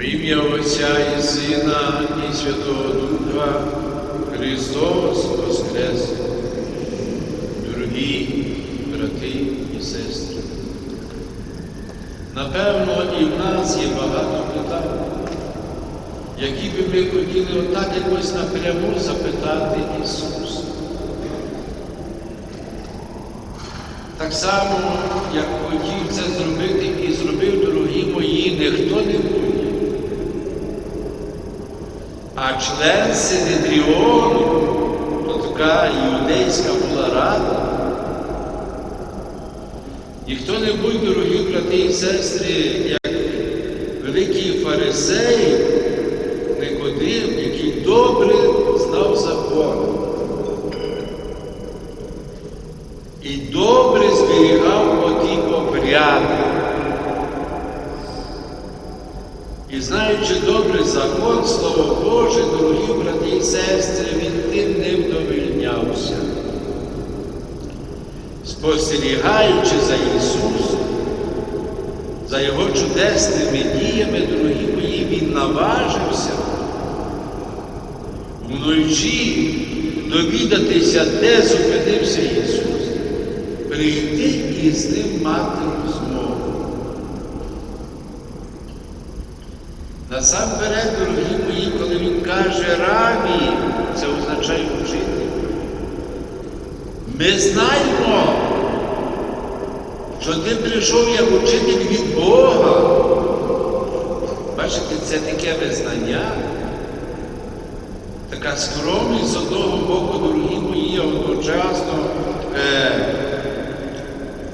Во ім'я Отця і Сина, і Святого Духа Христос Воскрес. Дорогі брати і сестри. Напевно, і в нас є багато питань, які би ми хотіли отак якось напряму запитати Ісуса. Так само, як хотів це зробити і зробив, дорогі мої, ніхто не хто-небудь, а член Синедріону, то така іудейська була рада. І хто-небудь, дорогі брати і сестри, як великий фарисей, Никодим, який добре знав закон. І добре зберігав оті обряди. Знаючи добре закон, Слово Боже, дорогі брати і сестри, він тим не вдовольнявся. Спостерігаючи за Ісусом, за Його чудесними діями, дорогі мої, Він наважився вночі довідатися, де зупинився Ісус прийти і з ним мати розмову. Насамперед, дорогі мої, коли він каже рамі, це означає вчитель. Ми знаємо, що ти прийшов як учитель від Бога. Бачите, це таке визнання, така скромність з одного боку, дорогі мої, одночасно. Е,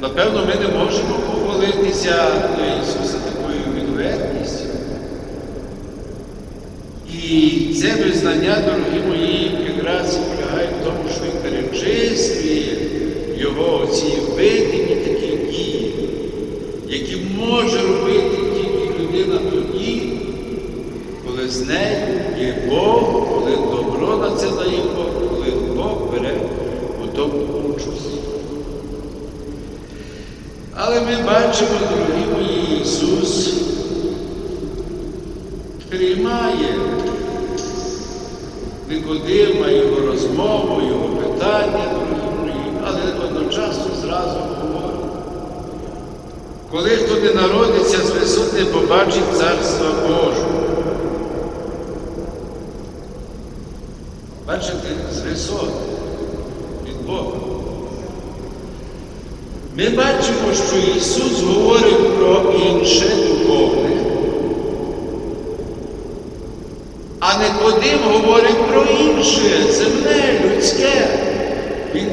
Напевно, ми не можемо похвалитися до Ісуса І це визнання, дорогі мої, якраз полягає в тому, що він перечислює його ці видимі такі дії, які може робити тільки людина тоді, коли з нею є Бог, коли добро на це дає Бог, коли Бог бере у тому участь. Але ми бачимо, дорогі мої, Ісус приймає Никодима, Його розмову, Його питання, але одночасно зразу говорить. Коли хто не народиться з висот, не побачить Царства Божого. Бачите, з висот від Бога. Ми бачимо, що Ісус говорить про інше а Никодим говорить про інше, земне, людське. Він,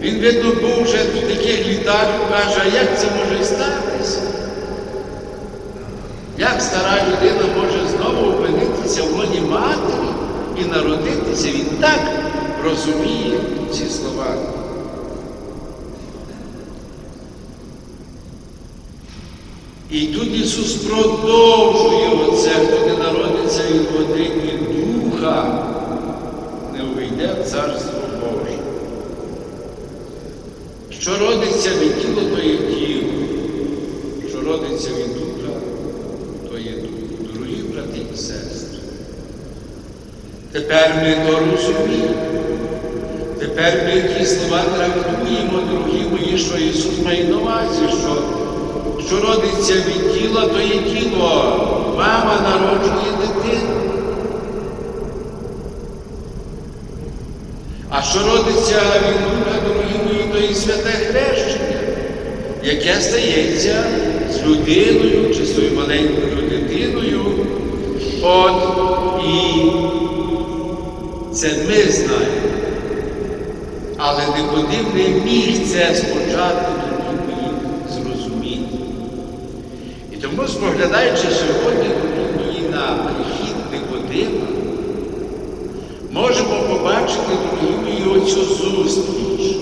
він видно, був вже в таких літах, каже, а як це може статися? Як стара людина може знову опинитися в лоні матері і народитися? Він так розуміє ці слова. І тут Ісус продовжує оце, хто народиться від води і духа, не увійде в Царство Боже. Що родиться від тіла, то є тіло, що родиться від духа, то є дух. Дорогі брати і сестри. Тепер ми то розуміємо. Тепер ми ті слова трактуємо, дорогі мої, що Ісус має на увазі, що що родиться від тіла, то є тіло. Мама народжує дитину. А що родиться від духа, дорогі то є святе хрещення, яке стається з людиною чи з тою маленькою дитиною. От і це ми знаємо. Але Никодим не міг це спочатку тому, споглядаючи сьогодні мої на прихід Никодима, можемо побачити дорогі оцю зустріч.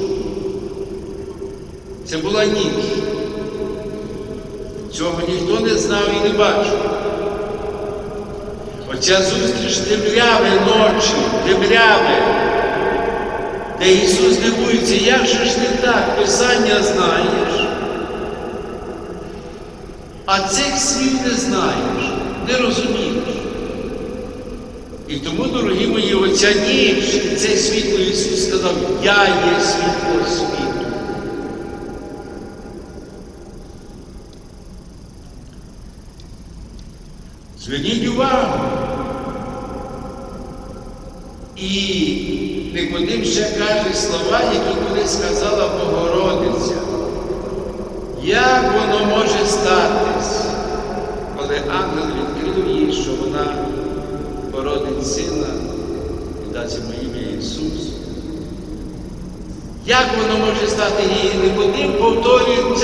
Це була ніч. Цього ніхто не знав і не бачив. Оця зустріч темряви ночі, темряви, де Ісус дивується, як же ж ти так, Писання знаєш, а цих слів не знаєш. не розумієш. І тому, дорогі мої, оця ніч, і це світло Ісус сказав, я є світло світу. Зверніть увагу. І Никодим ще каже слова, які колись сказала Богородиця. Як воно може статись, коли ангел відкрив їй, що вона породить сина і дасть йому ім'я Ісус? Як воно може стати її? Никодим повторює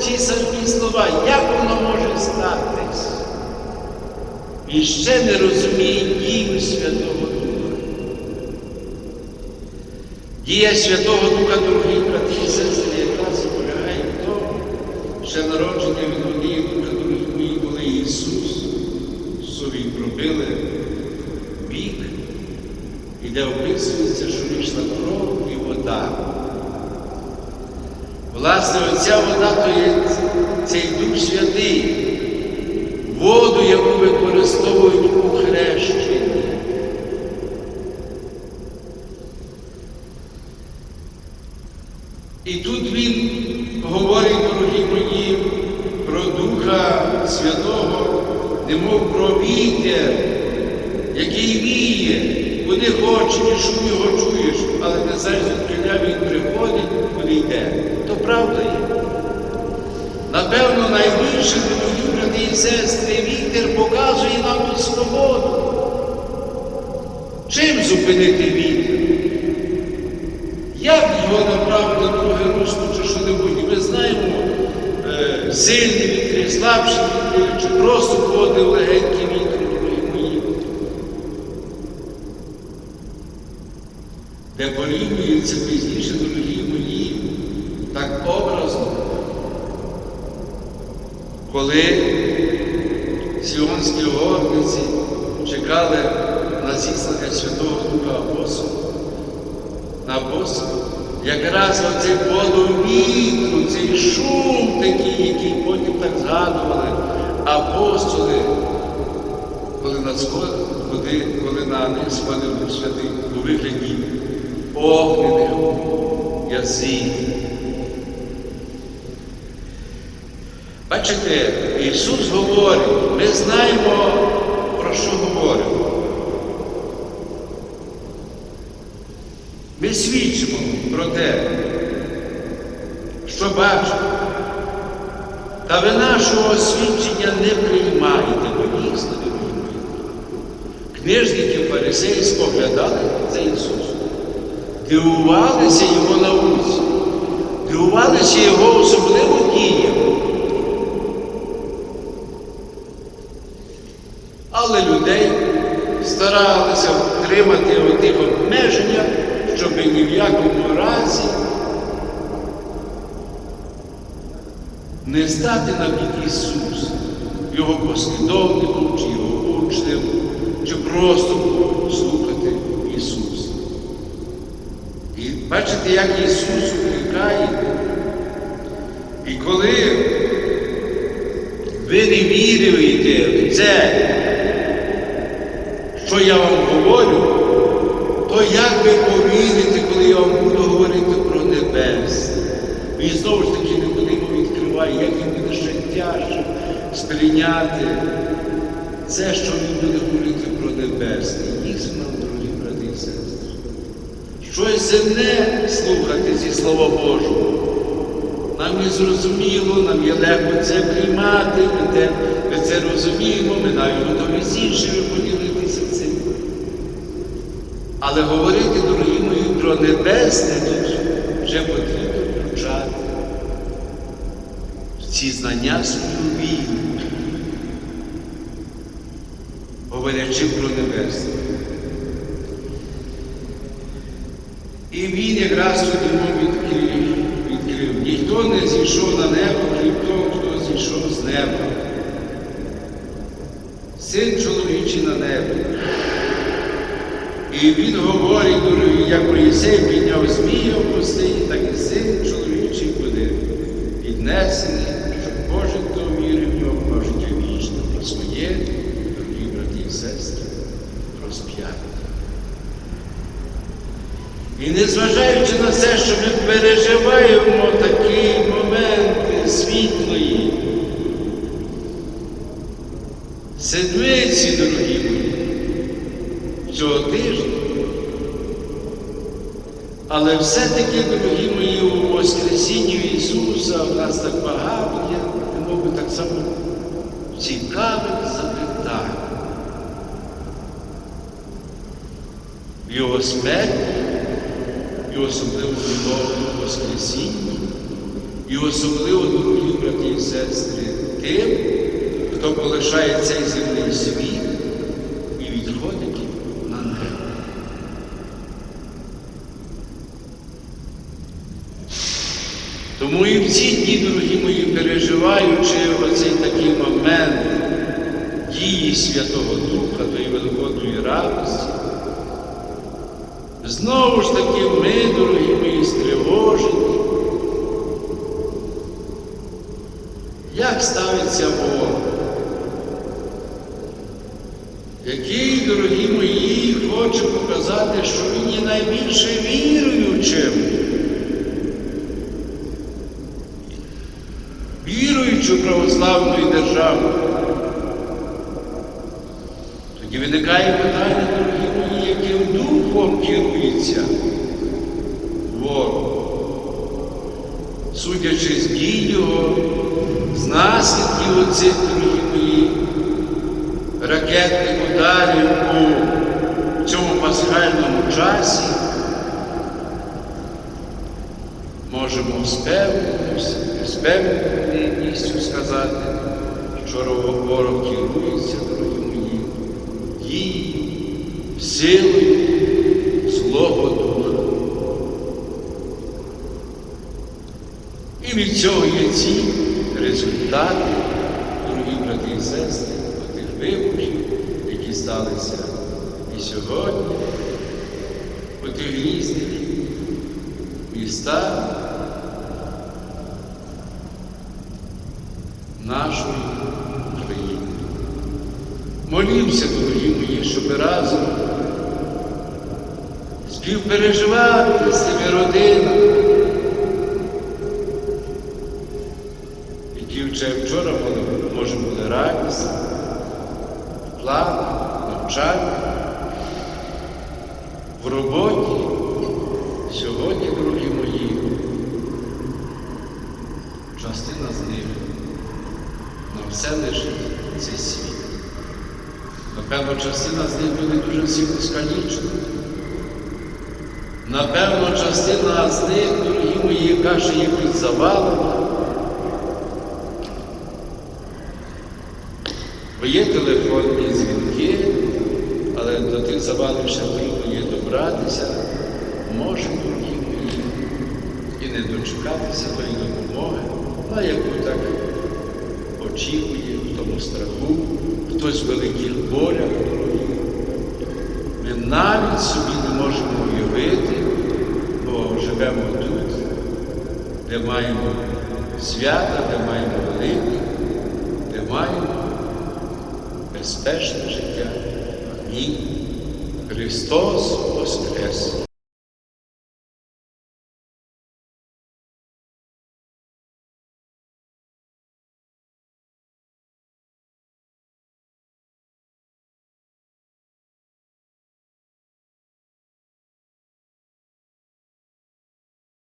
ці самі слова. Як воно може статись? І ще не розуміє дію Святого Духа. Дія Святого Духа, дорогі брати і сестри, якраз полягає в тому, ще народження від води Духа, дорогі мої, коли Ісус собі пробили бік, і де описується, що вийшла кров і вода. Власне, оця вода то є цей Дух Святий воду, яку використовують у хрещенні. І тут він говорить, дорогі мої, про Духа Святого, немов про вітер, який віє, куди хочеш, і шум його чуєш, але не знаєш, звідкиля він приходить, куди йде. То правда є. Напевно, найбільше, дорогі брати і сестри, вітер показує нам свободу. Чим зупинити вітер? Як його направити на друге русло чи що-небудь? Ми знаємо е, сильні вітри, слабші вітри, чи просто ходив легенький вітер. Де порівнюється пізніше, дорогі мої, так образно коли сіонські горниці чекали на зіслання Святого Духа Апостола, на апостола, якраз оцей вітру, цей шум такий, який потім так згадували апостоли, коли на сход, коли, коли на них сходив Дух Святий у вигляді огнених язиків. Бачите, Ісус говорить, ми знаємо, про що говоримо. Ми свідчимо про те, що бачу, Та ви нашого освідчення не приймаєте, бо їх не. Книжники фарисеї споглядали за Ісусом, дивувалися Його науці, дивувалися Його особливо діям. Але людей старалися втримати у тих обмеженнях, щоб ні в якому разі не стати на бік Ісуса, Його послідовником, чи його учнем, чи просто слухати Ісуса. І бачите, як Ісус уникає. І коли ви не вірите в це, що я вам говорю, то як ви повірите, коли я вам буду говорити про небес? Він знову ж таки Никодиму відкриває, як їм буде ще тяжче сприйняти це, що він буде говорити про небесне. Дійсно, дорогі брати і сестри. Щось земне слухати зі Слова Божого. Нам не зрозуміло, нам є легко це приймати, ми, це розуміємо, ми навіть готові з іншими поділитися. Але говорити, дорогі мої, про небесне тут вже потрібно включати ці знання свою віру, говорячи про небесне. І він якраз йому відкрив, відкрив. Ніхто не зійшов на небо, крім того, хто зійшов з неба. Син чоловічий на небі. І він говорить, дорогі, як Моїсей підняв змія в пустині, так і син чоловічий буде піднесений, щоб кожен, хто в нього, вічне. канонічне про своє, дорогі брати і сестри, розп'яття. І незважаючи на те, що ми переживаємо такі моменти світлої, седмиці, дорогі мої, цього тижня, але все-таки, дорогі мої, у Воскресінні Ісуса в нас так багато є, мов так само цікавих запитань. В Його смерті, і особливо в Воскресінні, і особливо, дорогі брати і сестри, тим, хто полишає цей земний світ і відходить на небо. Тому і в ці дні, дорогі мої, переживаючи оцей такий момент дії Святого Духа тої великодної радості, знову ж таки ми, дорогі мої, стривожені. Як ставиться Бог? Який, дорогі мої, хоче показати, що він є найбільше віруючим. Віруючу православною державу. Тоді виникає питання, дорогі мої, яким духом керується ворог. Судячи з дій його, з наслідків оцих, дорогі мої, ракетних ударів у цьому пасхальному часі, можемо з сказати, що ворог керується, дорогі мої, дії, силою Злого Духа. І від цього є ці результати, дорогі брати і сестри, тих виборів, які сталися і сьогодні, у тих різних містах нашої країни. Молімося, дорогі мої, щоб разом співпереживати тими родинами, які вже вчора були, може були радісні, плани, навчання, в роботі. Сьогодні, дорогі мої, частина з на все лежить цей світ. Напевно, частина з них буде дуже сильно скалічена. Напевно, частина з них, дорогі мої, ще є під завалами. Бо є телефонні дзвінки, але до тих завалів трудно є добратися. Може, дорогі мої, і не дочекатися тої допомоги, на яку так очікує в тому страху, хтось в великих. Ми навіть собі не можемо уявити, бо живемо тут, де маємо свята, де маємо великі, де маємо безпечне життя. Амінь. Христос Воскрес!